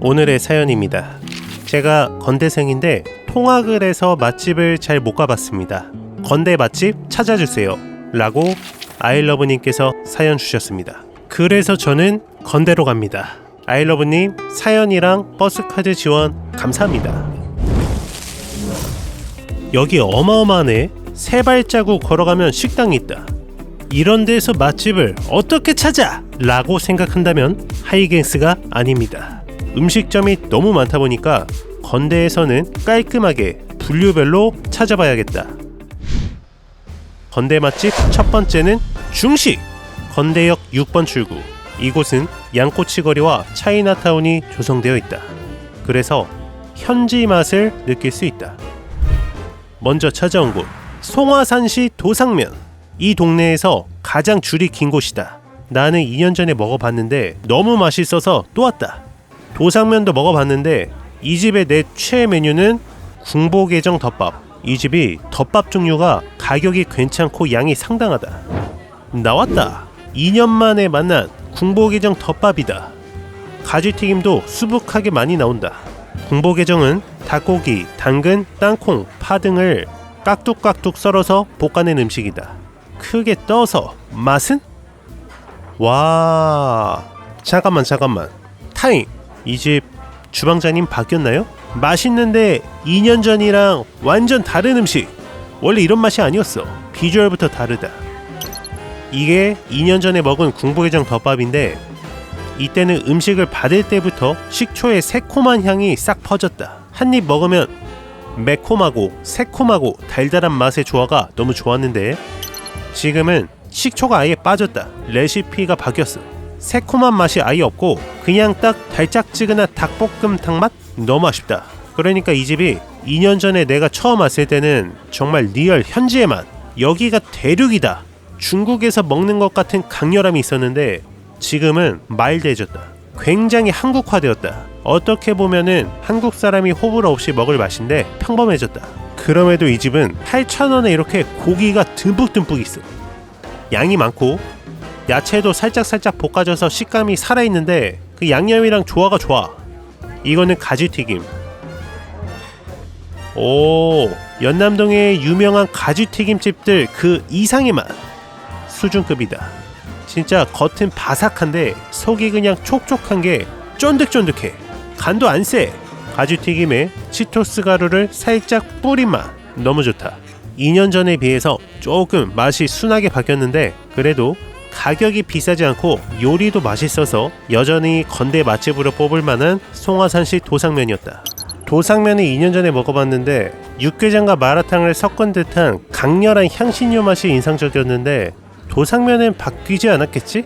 오늘의 사연입니다. 제가 건대생인데 통학을 해서 맛집을 잘 못 가봤습니다. 건대 맛집 찾아주세요. 라고 아이러브님께서 사연 주셨습니다. 그래서 저는 건대로 갑니다. 아이러브님 사연이랑 버스카드 지원 감사합니다. 여기 어마어마하네. 세 발자국 걸어가면 식당이 있다. 이런 데서 맛집을 어떻게 찾아? 라고 생각한다면 하이갱스가 아닙니다. 음식점이 너무 많다 보니까 건대에서는 깔끔하게 분류별로 찾아봐야겠다. 건대 맛집 첫 번째는 중식! 건대역 6번 출구. 이곳은 양꼬치거리와 차이나타운이 조성되어 있다. 그래서 현지 맛을 느낄 수 있다. 먼저 찾아온 곳 송화산시 도상면 이 동네에서 가장 줄이 긴 곳이다 나는 2년 전에 먹어봤는데 너무 맛있어서 또 왔다 도상면도 먹어봤는데 이 집의 내 최애 메뉴는 궁보게정 덮밥. 이 집이 덮밥 종류가 가격이 괜찮고 양이 상당하다. 나왔다. 2년 만에 만난 궁보게정 덮밥이다. 가지튀김도 수북하게 많이 나온다. 궁보게정은 닭고기, 당근, 땅콩, 파 등을 깍둑깍둑 썰어서 볶아낸 음식이다. 크게 떠서 맛은? 와 잠깐만 잠깐만. 타임 이 집 주방장님 바뀌었나요? 맛있는데 2년 전이랑 완전 다른 음식 원래 이런 맛이 아니었어 비주얼부터 다르다 이게 2년 전에 먹은 궁보게장 덮밥인데 이때는 음식을 받을 때부터 식초의 새콤한 향이 싹 퍼졌다 한 입 먹으면 매콤하고 새콤하고 달달한 맛의 조화가 너무 좋았는데 지금은 식초가 아예 빠졌다. 레시피가 바뀌었어. 새콤한 맛이 아예 없고 그냥 딱 달짝지근한 닭볶음탕 맛? 너무 아쉽다. 그러니까 이 집이 2년 전에 내가 처음 왔을 때는 정말 리얼 현지의 맛. 여기가 대륙이다. 중국에서 먹는 것 같은 강렬함이 있었는데 지금은 마일드해졌다. 굉장히 한국화되었다. 어떻게 보면은 한국 사람이 호불호 없이 먹을 맛인데 평범해졌다. 그럼에도 이 집은 8,000원에 이렇게 고기가 듬뿍듬뿍 있어. 양이 많고 야채도 살짝살짝 볶아져서 식감이 살아있는데 그 양념이랑 조화가 좋아. 이거는 가지튀김. 오, 연남동의 유명한 가지튀김집들 그 이상의 맛. 수준급이다. 진짜 겉은 바삭한데 속이 그냥 촉촉한 게 쫀득쫀득해. 간도 안 세. 가지튀김에 치토스 가루를 살짝 뿌린 맛. 너무 좋다. 2년 전에 비해서 조금 맛이 순하게 바뀌었는데 그래도 가격이 비싸지 않고 요리도 맛있어서 여전히 건대 맛집으로 뽑을 만한 송화산시 도상면이었다. 도상면을 2년 전에 먹어봤는데 육개장과 마라탕을 섞은 듯한 강렬한 향신료 맛이 인상적이었는데 도상면은 바뀌지 않았겠지?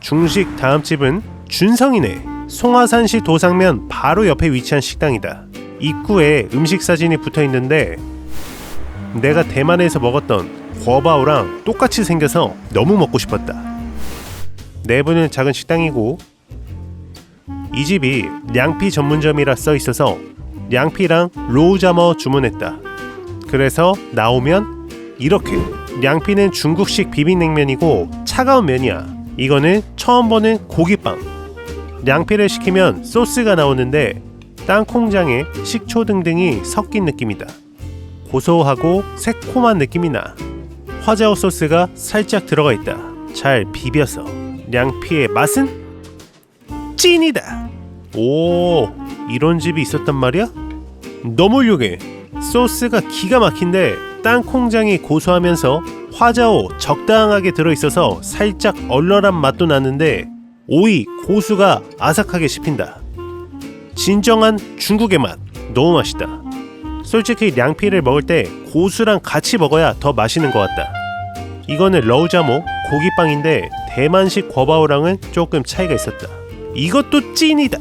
중식 다음 집은 준성이네. 송화산시 도상면 바로 옆에 위치한 식당이다. 입구에 음식 사진이 붙어 있는데 내가 대만에서 먹었던 거바오랑 똑같이 생겨서 너무 먹고 싶었다. 내부는 작은 식당이고 이 집이 량피 전문점이라 써 있어서 량피랑 로우자머 주문했다. 그래서 나오면 이렇게 량피는 중국식 비빔냉면이고 차가운 면이야. 이거는 처음 보는 고기빵. 량피를 시키면 소스가 나오는데 땅콩장에 식초 등등이 섞인 느낌이다. 고소하고 새콤한 느낌이 나. 화자오 소스가 살짝 들어가 있다. 잘 비벼서 량피의 맛은 찐이다. 오, 이런 집이 있었단 말이야? 너무 훌륭해. 소스가 기가 막힌데 땅콩장이 고소하면서 화자오 적당하게 들어있어서 살짝 얼얼한 맛도 나는데 오이, 고수가 아삭하게 씹힌다. 진정한 중국의 맛. 너무 맛있다. 솔직히 량피를 먹을 때 고수랑 같이 먹어야 더 맛있는 것 같다. 이거는 러우자모 고기빵인데 대만식 거바오랑은 조금 차이가 있었다. 이것도 찐이다.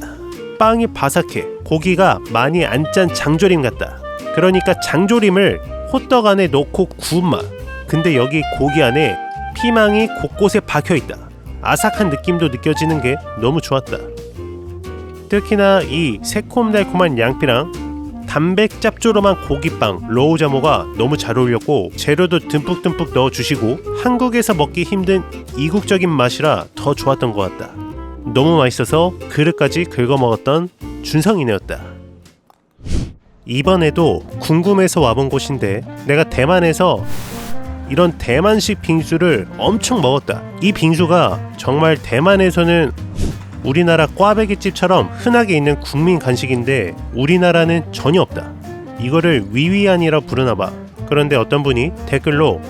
빵이 바삭해. 고기가 많이 안 짠 장조림 같다. 그러니까 장조림을 호떡 안에 넣고 구운 맛. 근데 여기 고기 안에 피망이 곳곳에 박혀 있다. 아삭한 느낌도 느껴지는 게 너무 좋았다. 특히나 이 새콤달콤한 양피랑 담백 짭조름한 고기빵 로우자모가 너무 잘 어울렸고 재료도 듬뿍듬뿍 넣어주시고 한국에서 먹기 힘든 이국적인 맛이라 더 좋았던 것 같다. 너무 맛있어서 그릇까지 긁어 먹었던 준성이네였다. 이번에도 궁금해서 와본 곳인데 내가 대만에서 이런 대만식 빙수를 엄청 먹었다. 이 빙수가 정말 대만에서는 우리나라 꽈배기집처럼 흔하게 있는 국민 간식인데 우리나라는 전혀 없다. 이거를 위위안이라 부르나 봐. 그런데 어떤 분이 댓글로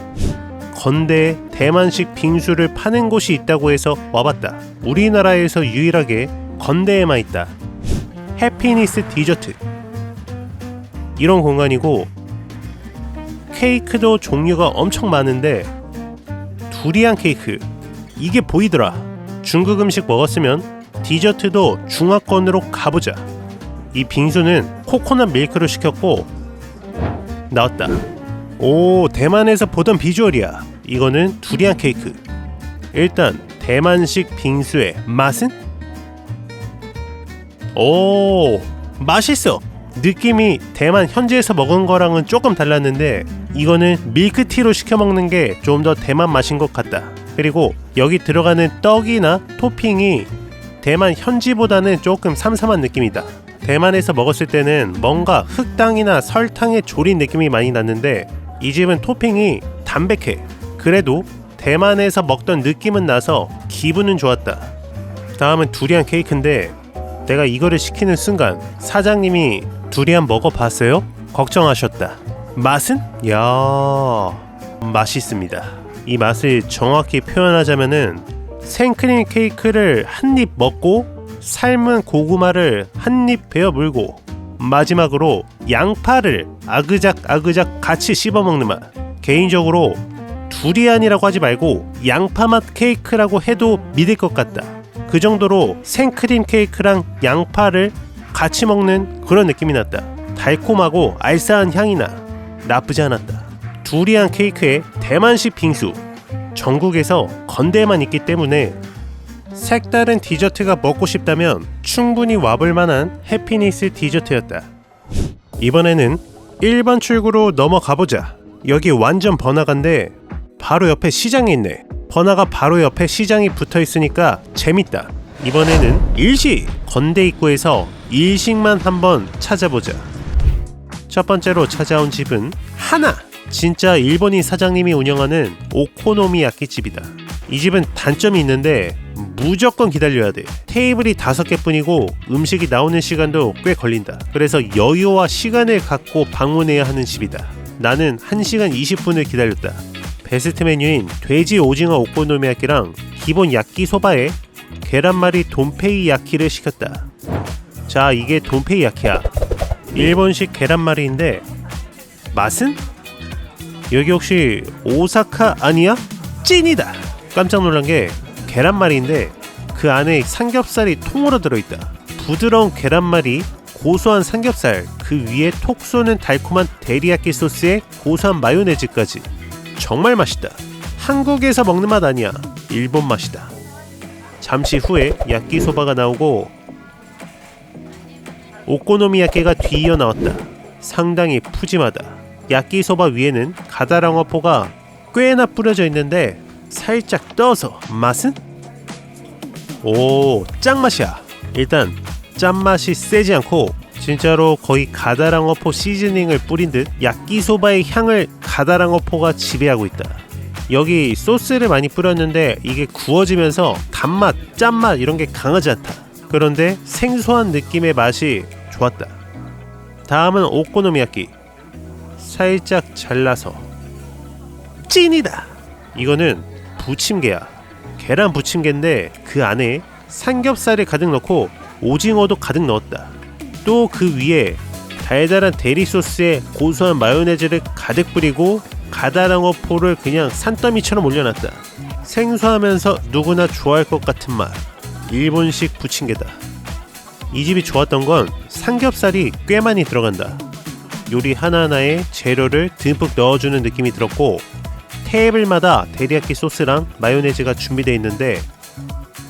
건대에 대만식 빙수를 파는 곳이 있다고 해서 와봤다. 우리나라에서 유일하게 건대에만 있다. 해피니스 디저트. 이런 공간이고 케이크도 종류가 엄청 많은데 두리안 케이크 이게 보이더라. 중국 음식 먹었으면 디저트도 중화권으로 가보자. 이 빙수는 코코넛 밀크로 시켰고 나왔다. 오 대만에서 보던 비주얼이야. 이거는 두리안 케이크. 일단 대만식 빙수의 맛은? 오 맛있어. 느낌이 대만 현지에서 먹은 거랑은 조금 달랐는데 이거는 밀크티로 시켜 먹는 게 좀 더 대만 맛인 것 같다. 그리고 여기 들어가는 떡이나 토핑이 대만 현지보다는 조금 삼삼한 느낌이다. 대만에서 먹었을 때는 뭔가 흑당이나 설탕에 졸인 느낌이 많이 났는데 이 집은 토핑이 담백해. 그래도 대만에서 먹던 느낌은 나서 기분은 좋았다. 다음은 두리안 케이크인데 내가 이거를 시키는 순간 사장님이 두리안 먹어봤어요? 걱정하셨다. 맛은? 야 맛있습니다. 이 맛을 정확히 표현하자면은 생크림 케이크를 한 입 먹고 삶은 고구마를 한 입 베어 물고 마지막으로 양파를 아그작 아그작 같이 씹어 먹는 맛. 개인적으로 두리안이라고 하지 말고 양파 맛 케이크라고 해도 믿을 것 같다. 그 정도로 생크림 케이크랑 양파를 같이 먹는 그런 느낌이 났다. 달콤하고 알싸한 향이 나. 나쁘지 않았다. 두리안 케이크에 대만식 빙수. 전국에서 건대만 있기 때문에 색다른 디저트가 먹고 싶다면 충분히 와볼 만한 해피니스 디저트였다. 이번에는 1번 출구로 넘어가 보자. 여기 완전 번화가인데 바로 옆에 시장이 있네. 번화가 바로 옆에 시장이 붙어 있으니까 재밌다. 이번에는 일시 건대 입구에서 일식만 한번 찾아보자. 첫 번째로 찾아온 집은 하나. 진짜 일본인 사장님이 운영하는 오코노미야끼 집이다. 이 집은 단점이 있는데 무조건 기다려야 돼. 테이블이 다섯 개뿐이고 음식이 나오는 시간도 꽤 걸린다. 그래서 여유와 시간을 갖고 방문해야 하는 집이다. 나는 1시간 20분을 기다렸다. 베스트 메뉴인 돼지 오징어 오코노미야끼랑 기본 야끼 소바에 계란말이 돈페이 야키를 시켰다. 자, 이게 돈페이 야키야. 일본식 계란말이인데 맛은? 여기 혹시 오사카 아니야? 찐이다. 깜짝 놀란 게 계란말이인데 그 안에 삼겹살이 통으로 들어있다. 부드러운 계란말이, 고소한 삼겹살, 그 위에 톡 쏘는 달콤한 데리야끼 소스에 고소한 마요네즈까지 정말 맛있다. 한국에서 먹는 맛 아니야. 일본 맛이다. 잠시 후에 야끼소바가 나오고 오코노미야끼가 뒤이어 나왔다. 상당히 푸짐하다. 야끼소바 위에는 가다랑어포가 꽤나 뿌려져 있는데 살짝 떠서 맛은? 오 짱맛이야. 일단 짠맛이 세지 않고 진짜로 거의 가다랑어포 시즈닝을 뿌린 듯 야끼소바의 향을 가다랑어포가 지배하고 있다. 여기 소스를 많이 뿌렸는데 이게 구워지면서 단맛, 짠맛 이런 게 강하지 않다. 그런데 생소한 느낌의 맛이 좋았다. 다음은 오코노미야끼 살짝 잘라서 찐이다 이거는 부침개야. 계란 부침개인데 그 안에 삼겹살을 가득 넣고 오징어도 가득 넣었다. 또 그 위에 달달한 데리 소스에 고소한 마요네즈를 가득 뿌리고 가다랑어 포를 그냥 산더미처럼 올려놨다. 생소하면서 누구나 좋아할 것 같은 맛. 일본식 부침개다. 이 집이 좋았던 건 삼겹살이 꽤 많이 들어간다. 요리 하나하나에 재료를 듬뿍 넣어주는 느낌이 들었고 테이블마다 데리야끼 소스랑 마요네즈가 준비되어 있는데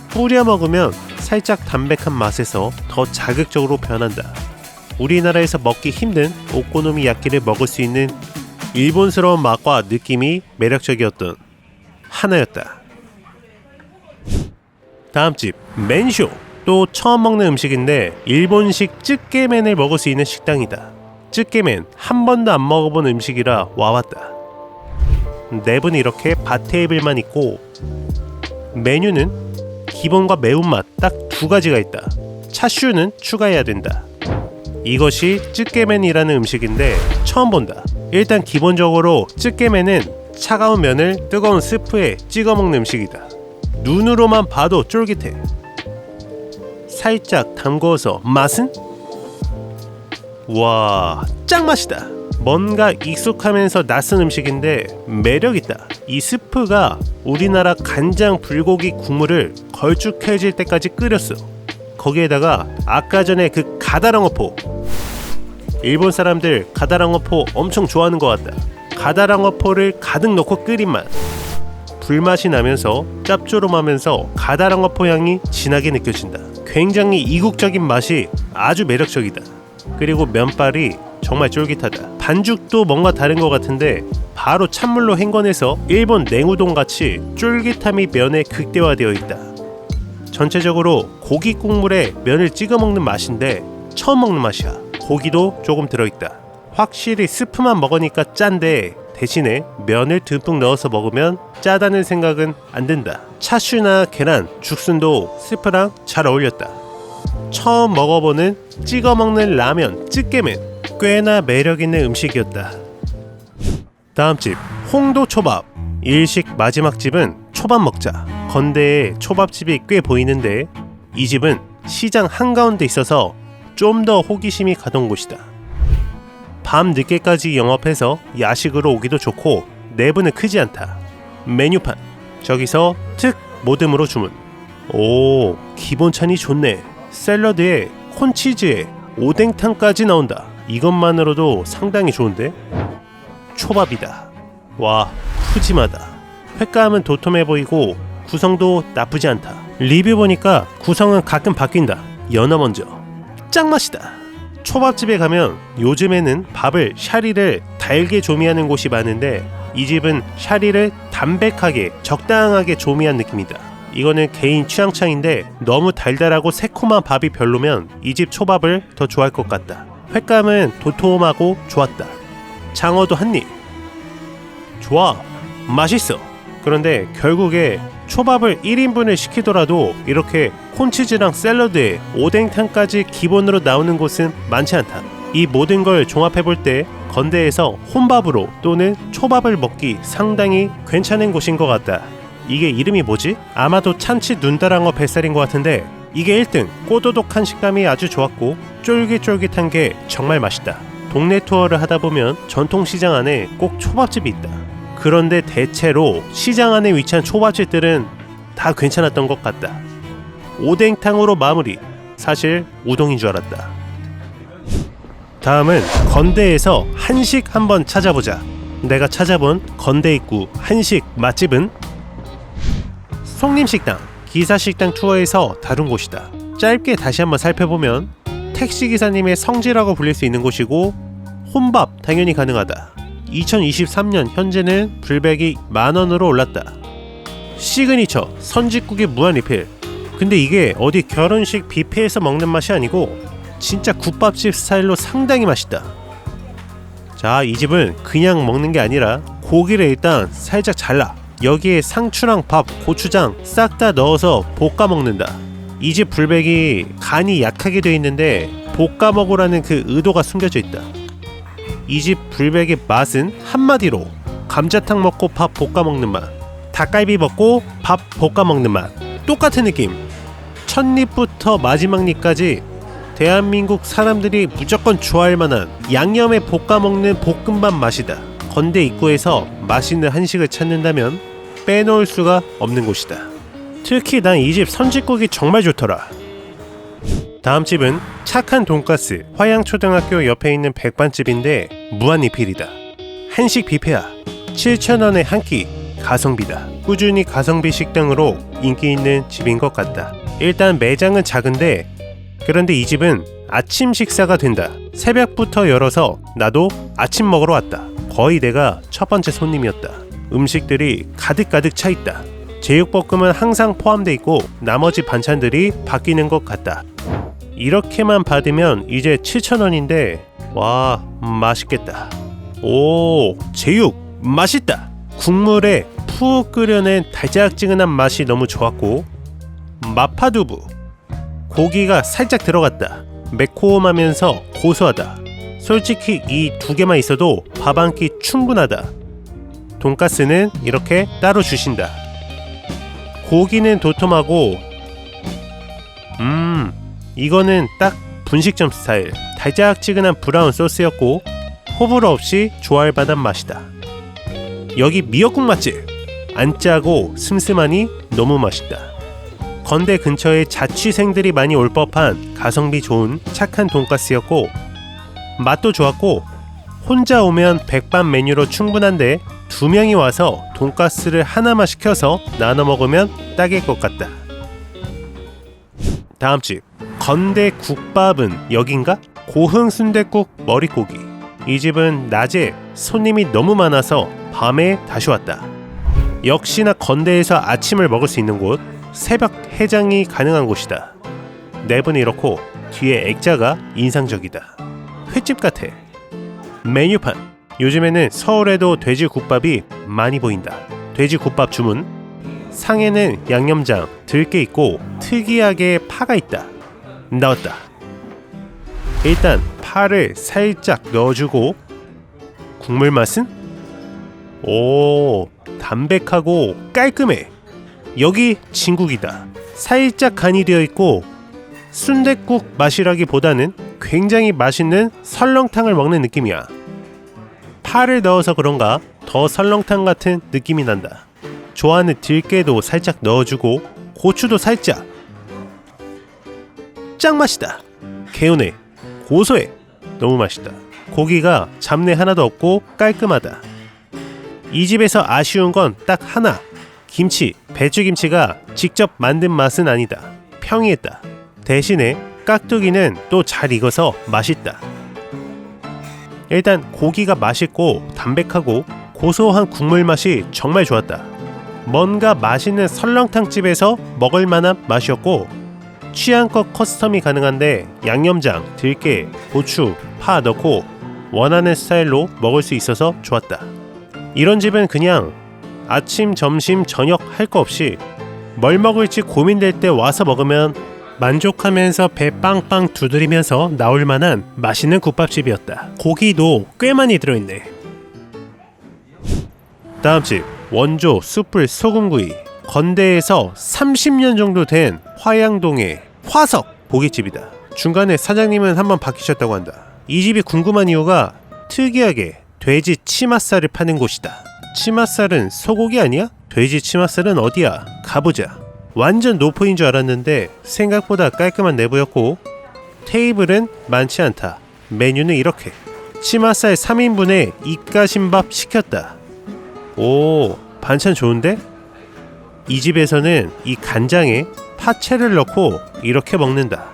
뿌려 먹으면 살짝 담백한 맛에서 더 자극적으로 변한다. 우리나라에서 먹기 힘든 오코노미 야끼를 먹을 수 있는 일본스러운 맛과 느낌이 매력적이었던 하나였다. 다음 집 맨쇼 또 처음 먹는 음식인데 일본식 쯔깨맨을 먹을 수 있는 식당이다 쯔깨맨 한 번도 안 먹어본 음식이라 와왔다. 내부는 이렇게 바 테이블만 있고 메뉴는 기본과 매운맛 딱 두 가지가 있다. 차슈는 추가해야 된다. 이것이 쯔깨맨이라는 음식인데 처음 본다. 일단 기본적으로 쯔깨맨은 차가운 면을 뜨거운 스프에 찍어 먹는 음식이다. 눈으로만 봐도 쫄깃해. 살짝 담궈서 맛은? 와, 짱맛이다. 뭔가 익숙하면서 낯선 음식인데 매력있다. 이 스프가 우리나라 간장 불고기 국물을 걸쭉해질 때까지 끓였어. 거기에다가 아까 전에 그 가다랑어포. 일본 사람들 가다랑어포 엄청 좋아하는 것 같다. 가다랑어포를 가득 넣고 끓인 맛. 불맛이 나면서 짭조름하면서 가다랑어포 향이 진하게 느껴진다. 굉장히 이국적인 맛이 아주 매력적이다. 그리고 면발이 정말 쫄깃하다. 반죽도 뭔가 다른 것 같은데 바로 찬물로 헹궈내서 일본 냉우동 같이 쫄깃함이 면에 극대화되어 있다. 전체적으로 고기 국물에 면을 찍어 먹는 맛인데 처음 먹는 맛이야. 고기도 조금 들어있다. 확실히 스프만 먹으니까 짠데 대신에 면을 듬뿍 넣어서 먹으면 짜다는 생각은 안 든다. 차슈나 계란, 죽순도 스프랑 잘 어울렸다. 처음 먹어보는 찍어 먹는 라면 찌개면 꽤나 매력 있는 음식이었다. 다음 집 홍도 초밥 일식 마지막 집은 초밥 먹자 건대에 초밥집이 꽤 보이는데 이 집은 시장 한가운데 있어서 좀 더 호기심이 가던 곳이다. 밤 늦게까지 영업해서 야식으로 오기도 좋고 내부는 크지 않다. 메뉴판 저기서 특 모듬으로 주문. 오 기본찬이 좋네. 샐러드에 콘치즈에 오뎅탕까지 나온다. 이것만으로도 상당히 좋은데? 초밥이다. 와 푸짐하다. 횟감은 도톰해 보이고 구성도 나쁘지 않다. 리뷰 보니까 구성은 가끔 바뀐다. 연어 먼저. 짱맛이다. 초밥집에 가면 요즘에는 밥을 샤리를 달게 조미하는 곳이 많은데 이 집은 샤리를 담백하게 적당하게 조미한 느낌이다. 이거는 개인 취향 차인데 너무 달달하고 새콤한 밥이 별로면 이 집 초밥을 더 좋아할 것 같다. 횟감은 도톰하고 좋았다. 장어도 한 입. 좋아. 맛있어. 그런데 결국에 초밥을 1인분을 시키더라도 이렇게 콘치즈랑 샐러드에 오뎅탕까지 기본으로 나오는 곳은 많지 않다. 이 모든 걸 종합해 볼 때 건대에서 혼밥으로 또는 초밥을 먹기 상당히 괜찮은 곳인 것 같다. 이게 이름이 뭐지? 아마도 찬치 눈다랑어 뱃살인 것 같은데 이게 1등 꼬도독한 식감이 아주 좋았고 쫄깃쫄깃한 게 정말 맛있다. 동네 투어를 하다 보면 전통시장 안에 꼭 초밥집이 있다. 그런데 대체로 시장 안에 위치한 초밥집들은 다 괜찮았던 것 같다. 오뎅탕으로 마무리. 사실 우동인 줄 알았다. 다음은 건대에서 한식 한번 찾아보자. 내가 찾아본 건대 입구 한식 맛집은 송림식당 기사식당 투어에서 다룬 곳이다. 짧게 다시 한번 살펴보면 택시 기사님의 성지라고 불릴 수 있는 곳이고 혼밥 당연히 가능하다. 2023년 현재는 불백이 만 원으로 올랐다. 시그니처 선짓국의 무한 리필. 근데 이게 어디 결혼식 뷔페에서 먹는 맛이 아니고 진짜 국밥집 스타일로 상당히 맛있다. 자, 이 집은 그냥 먹는 게 아니라 고기를 일단 살짝 잘라. 여기에 상추랑 밥, 고추장 싹 다 넣어서 볶아 먹는다. 이 집 불백이 간이 약하게 되어 있는데 볶아 먹으라는 그 의도가 숨겨져 있다. 이 집 불백의 맛은 한마디로 감자탕 먹고 밥 볶아 먹는 맛, 닭갈비 먹고 밥 볶아 먹는 맛. 똑같은 느낌. 첫 입부터 마지막 입까지 대한민국 사람들이 무조건 좋아할 만한 양념에 볶아 먹는 볶음밥 맛이다. 건대 입구에서 맛있는 한식을 찾는다면 빼놓을 수가 없는 곳이다. 특히 난 이 집 선짓국이 정말 좋더라. 다음 집은 착한 돈가스 화양초등학교 옆에 있는 백반집인데 무한리필이다. 한식 뷔페야. 7,000원에 한 끼 가성비다. 꾸준히 가성비 식당으로 인기 있는 집인 것 같다. 일단 매장은 작은데 그런데 이 집은 아침 식사가 된다. 새벽부터 열어서 나도 아침 먹으러 왔다. 거의 내가 첫 번째 손님이었다. 음식들이 가득가득 차 있다. 제육볶음은 항상 포함돼 있고 나머지 반찬들이 바뀌는 것 같다. 이렇게만 받으면 이제 7,000원인데 와 맛있겠다. 오 제육 맛있다. 국물에 푹 끓여낸 달짝지근한 맛이 너무 좋았고 마파두부 고기가 살짝 들어갔다. 매콤하면서 고소하다. 솔직히 이 두 개만 있어도 밥 한 끼 충분하다. 돈가스는 이렇게 따로 주신다. 고기는 도톰하고 음 이거는 딱 분식점 스타일 달짝지근한 브라운 소스였고 호불호 없이 좋아할 만한 맛이다. 여기 미역국 맛집 안 짜고 슴슴하니 너무 맛있다. 건대 근처에 자취생들이 많이 올 법한 가성비 좋은 착한 돈가스였고 맛도 좋았고 혼자 오면 백반 메뉴로 충분한데 두 명이 와서 돈가스를 하나만 시켜서 나눠 먹으면 딱일 것 같다. 다음 집 건대 국밥은 여긴가? 고흥 순댓국 머릿고기 이 집은 낮에 손님이 너무 많아서 밤에 다시 왔다. 역시나 건대에서 아침을 먹을 수 있는 곳 새벽 해장이 가능한 곳이다. 내부는 이렇고 뒤에 액자가 인상적이다. 횟집 같아. 메뉴판 요즘에는 서울에도 돼지국밥이 많이 보인다. 돼지국밥 주문 상에는 양념장, 들깨 있고 특이하게 파가 있다. 나왔다. 일단 파를 살짝 넣어주고 국물 맛은 오 담백하고 깔끔해. 여기 진국이다. 살짝 간이 되어 있고 순댓국 맛이라기보다는 굉장히 맛있는 설렁탕을 먹는 느낌이야. 파를 넣어서 그런가 더 설렁탕 같은 느낌이 난다. 좋아하는 들깨도 살짝 넣어주고 고추도 살짝. 짱 맛이다. 개운해. 고소해. 너무 맛있다. 고기가 잡내 하나도 없고 깔끔하다. 이 집에서 아쉬운 건 딱 하나. 김치, 배추김치가 직접 만든 맛은 아니다. 평이했다. 대신에 깍두기는 또 잘 익어서 맛있다. 일단 고기가 맛있고 담백하고 고소한 국물 맛이 정말 좋았다. 뭔가 맛있는 설렁탕 집에서 먹을 만한 맛이었고 취향껏 커스텀이 가능한데 양념장, 들깨, 고추, 파 넣고 원하는 스타일로 먹을 수 있어서 좋았다. 이런 집은 그냥 아침, 점심, 저녁 할 거 없이 뭘 먹을지 고민될 때 와서 먹으면 만족하면서 배 빵빵 두드리면서 나올 만한 맛있는 국밥집이었다. 고기도 꽤 많이 들어있네. 다음 집 원조 숯불 소금구이 건대에서 30년 정도 된 화양동의 화석 고깃집이다. 중간에 사장님은 한번 바뀌셨다고 한다. 이 집이 궁금한 이유가 특이하게 돼지 치맛살을 파는 곳이다. 치맛살은 소고기 아니야? 돼지 치맛살은 어디야? 가보자. 완전 노포인 줄 알았는데 생각보다 깔끔한 내부였고 테이블은 많지 않다. 메뉴는 이렇게. 치맛살 3인분에 이가심밥 시켰다. 오, 반찬 좋은데? 이 집에서는 이 간장에 파채를 넣고 이렇게 먹는다.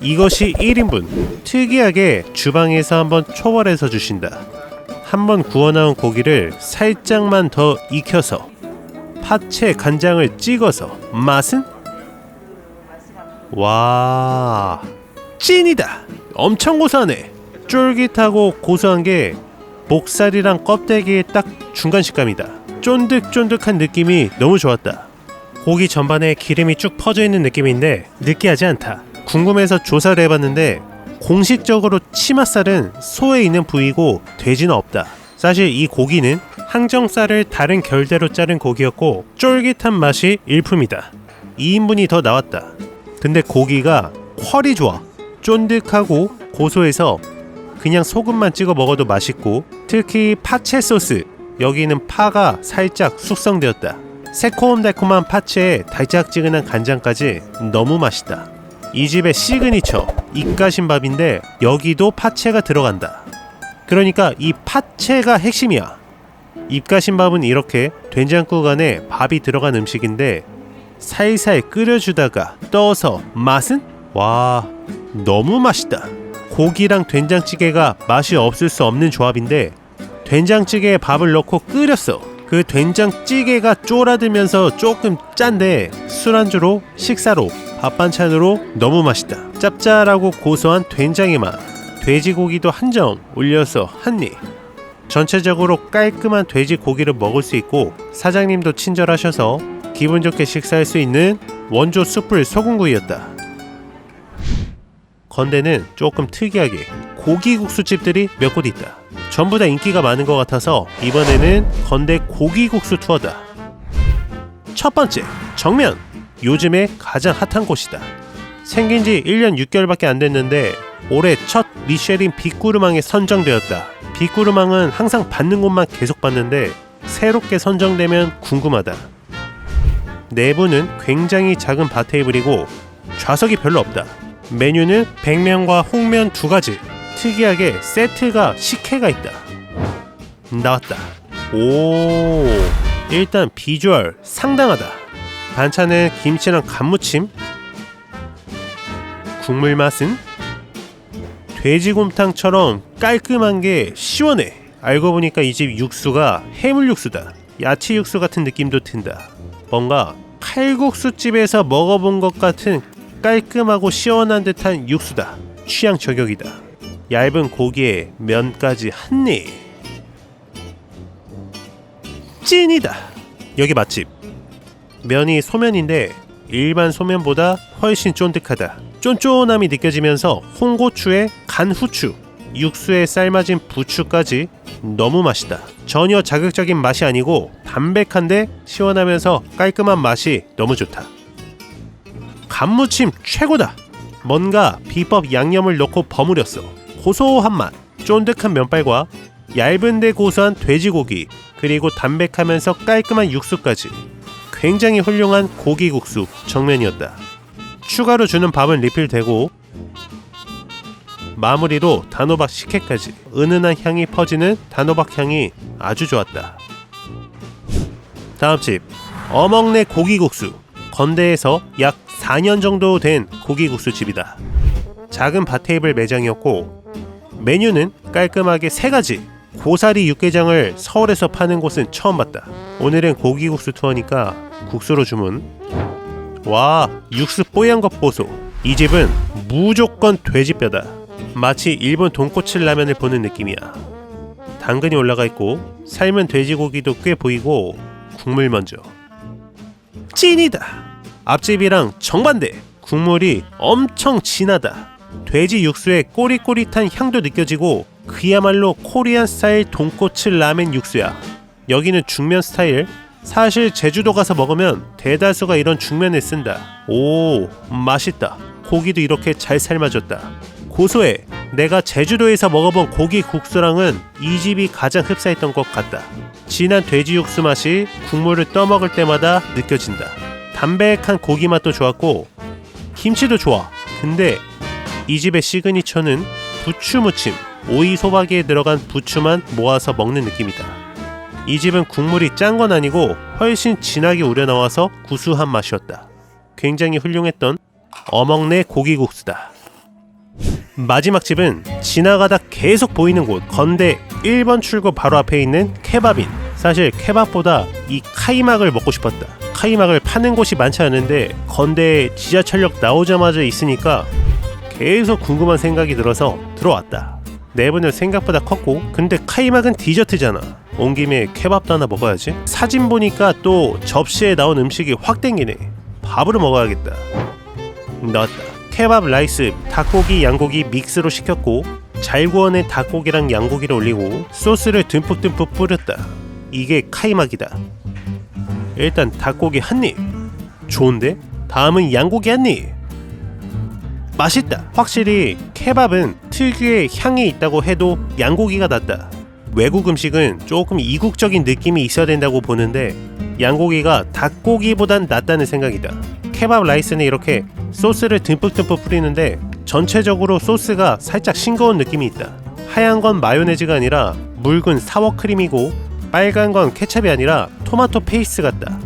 이것이 1인분. 특이하게 주방에서 한번 초벌해서 주신다. 한번 구워 나온 고기를 살짝만 더 익혀서 파채 간장을 찍어서 맛은 와 찐이다. 엄청 고소하네. 쫄깃하고 고소한 게 목살이랑 껍데기의 딱 중간 식감이다. 쫀득쫀득한 느낌이 너무 좋았다. 고기 전반에 기름이 쭉 퍼져 있는 느낌인데 느끼하지 않다. 궁금해서 조사를 해봤는데 공식적으로 치맛살은 소에 있는 부위고 돼지는 없다. 사실 이 고기는 항정살을 다른 결대로 자른 고기였고 쫄깃한 맛이 일품이다. 2인분이 더 나왔다. 근데 고기가 퀄이 좋아. 쫀득하고 고소해서 그냥 소금만 찍어 먹어도 맛있고 특히 파채 소스 여기는 파가 살짝 숙성되었다. 새콤달콤한 파채에 달짝지근한 간장까지 너무 맛있다. 이 집의 시그니처 입가심밥인데 여기도 파채가 들어간다. 그러니까 이 파채가 핵심이야. 입가심밥은 이렇게 된장국 안에 밥이 들어간 음식인데 살살 끓여주다가 떠서 맛은 와 너무 맛있다. 고기랑 된장찌개가 맛이 없을 수 없는 조합인데 된장찌개에 밥을 넣고 끓였어. 그 된장찌개가 쫄아들면서 조금 짠데 술안주로 식사로 밥 반찬으로 너무 맛있다. 짭짤하고 고소한 된장의 맛. 돼지고기도 한 점 올려서 한 입. 전체적으로 깔끔한 돼지 고기를 먹을 수 있고 사장님도 친절하셔서 기분 좋게 식사할 수 있는 원조 숯불 소금구이였다. 건대는 조금 특이하게 고기국수집들이 몇 곳 있다. 전부 다 인기가 많은 것 같아서 이번에는 건대 고기국수 투어다. 첫 번째, 정면. 요즘에 가장 핫한 곳이다. 생긴 지 1년 6개월밖에 안 됐는데 올해 첫 미쉐린 빅구르망에 선정되었다. 빅구르망은 항상 받는 곳만 계속 받는데 새롭게 선정되면 궁금하다. 내부는 굉장히 작은 바 테이블이고 좌석이 별로 없다. 메뉴는 백면과 홍면 두 가지. 특이하게 세트가 식혜가 있다. 나왔다. 오, 일단 비주얼 상당하다. 반찬은 김치랑 간무침. 국물 맛은 돼지곰탕처럼 깔끔한 게 시원해. 알고 보니까 이 집 육수가 해물 육수다. 야채 육수 같은 느낌도 든다. 뭔가 칼국수 집에서 먹어본 것 같은 깔끔하고 시원한 듯한 육수다. 취향 저격이다. 얇은 고기에 면까지 한 입. 찐이다. 여기 맛집. 면이 소면인데 일반 소면보다 훨씬 쫀득하다. 쫀쫀함이 느껴지면서 홍고추에 간 후추, 육수에 삶아진 부추까지 너무 맛있다. 전혀 자극적인 맛이 아니고 담백한데 시원하면서 깔끔한 맛이 너무 좋다. 간무침 최고다. 뭔가 비법 양념을 넣고 버무렸어. 고소한 맛, 쫀득한 면발과 얇은데 고소한 돼지고기, 그리고 담백하면서 깔끔한 육수까지 굉장히 훌륭한 고기국수 정면이었다. 추가로 주는 밥은 리필되고 마무리로 단호박 식혜까지 은은한 향이 퍼지는 단호박 향이 아주 좋았다. 다음 집 어먹네 고기국수 건대에서 약 4년 정도 된 고기국수 집이다. 작은 바테이블 매장이었고 메뉴는 깔끔하게 세 가지. 고사리 육개장을 서울에서 파는 곳은 처음 봤다. 오늘은 고기국수 투어니까 국수로 주문. 와 육수 뽀얀 것 보소. 이 집은 무조건 돼지뼈다. 마치 일본 돈코츠 라면을 보는 느낌이야. 당근이 올라가 있고 삶은 돼지고기도 꽤 보이고 국물 먼저. 찐이다. 앞집이랑 정반대. 국물이 엄청 진하다. 돼지 육수에 꼬릿꼬릿한 향도 느껴지고 그야말로 코리안 스타일 돈코츠 라멘 육수야. 여기는 중면 스타일. 사실 제주도 가서 먹으면 대다수가 이런 중면을 쓴다. 오, 맛있다. 고기도 이렇게 잘 삶아졌다. 고소해. 내가 제주도에서 먹어본 고기 국수랑은 이 집이 가장 흡사했던 것 같다. 진한 돼지 육수 맛이 국물을 떠먹을 때마다 느껴진다. 담백한 고기 맛도 좋았고 김치도 좋아. 근데 이 집의 시그니처는 부추 무침, 오이 소박이에 들어간 부추만 모아서 먹는 느낌이다. 이 집은 국물이 짠 건 아니고 훨씬 진하게 우려 나와서 구수한 맛이었다. 굉장히 훌륭했던 어먹네 고기국수다. 마지막 집은 지나가다 계속 보이는 곳 건대 1번 출구 바로 앞에 있는 케밥인 사실 케밥보다 이 카이막을 먹고 싶었다 카이막을 파는 곳이 많지 않은데 건대 지하철역 나오자마자 있으니까 계속 궁금한 생각이 들어서 들어왔다 내분은 생각보다 컸고 근데 카이막은 디저트잖아 온 김에 케밥도 하나 먹어야지. 사진 보니까 또 접시에 나온 음식이 확 땡기네. 밥으로 먹어야겠다. 나왔다. 케밥 라이스 닭고기 양고기 믹스로 시켰고 잘 구워낸 닭고기랑 양고기를 올리고 소스를 듬뿍듬뿍 뿌렸다. 이게 카이막이다. 일단 닭고기 한 입. 좋은데? 다음은 양고기 한 입. 맛있다. 확실히 케밥은 특유의 향이 있다고 해도 양고기가 낫다 외국 음식은 조금 이국적인 느낌이 있어야 된다고 보는데 양고기가 닭고기보단 낫다는 생각이다 케밥 라이스는 이렇게 소스를 듬뿍듬뿍 뿌리는데 전체적으로 소스가 살짝 싱거운 느낌이 있다. 하얀 건 마요네즈가 아니라 묽은 사워크림이고 빨간 건 케첩이 아니라 토마토 페이스트 같다.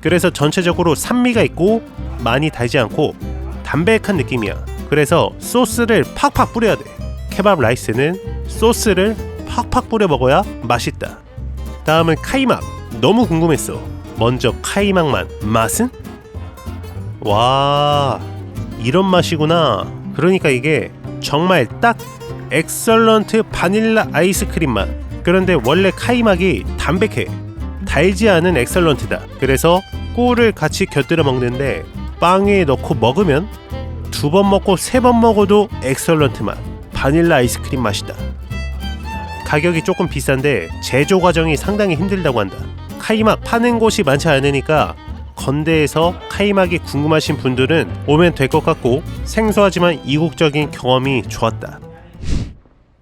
그래서 전체적으로 산미가 있고 많이 달지 않고 담백한 느낌이야. 그래서 소스를 팍팍 뿌려야 돼. 케밥 라이스는 소스를 팍팍 뿌려 먹어야 맛있다. 다음은 카이막. 너무 궁금했어. 먼저 카이막 맛 맛은? 와 이런 맛이구나. 그러니까 이게 정말 딱 엑설런트 바닐라 아이스크림 맛. 그런데 원래 카이막이 담백해. 달지 않은 엑설런트다. 그래서 꿀을 같이 곁들여 먹는데 빵에 넣고 먹으면 두 번 먹고 세 번 먹어도 엑설런트 맛. 바닐라 아이스크림 맛이다. 가격이 조금 비싼데 제조 과정이 상당히 힘들다고 한다. 카이막 파는 곳이 많지 않으니까 건대에서 카이막이 궁금하신 분들은 오면 될 것 같고 생소하지만 이국적인 경험이 좋았다.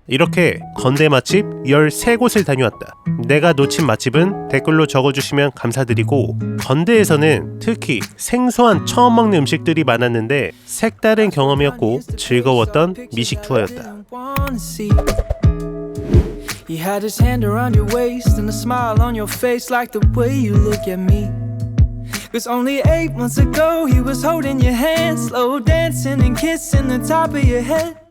이렇게 건대 맛집 13곳을 다녀왔다. 내가 놓친 맛집은 댓글로 적어주시면 감사드리고 건대에서는 특히 생소한 처음 먹는 음식들이 많았는데 색다른 경험이었고 즐거웠던 미식 투어였다. He had his hand around your waist and a smile on your face like the way you look at me. Cause only eight months ago he was holding your hand, slow dancing and kissing the top of your head.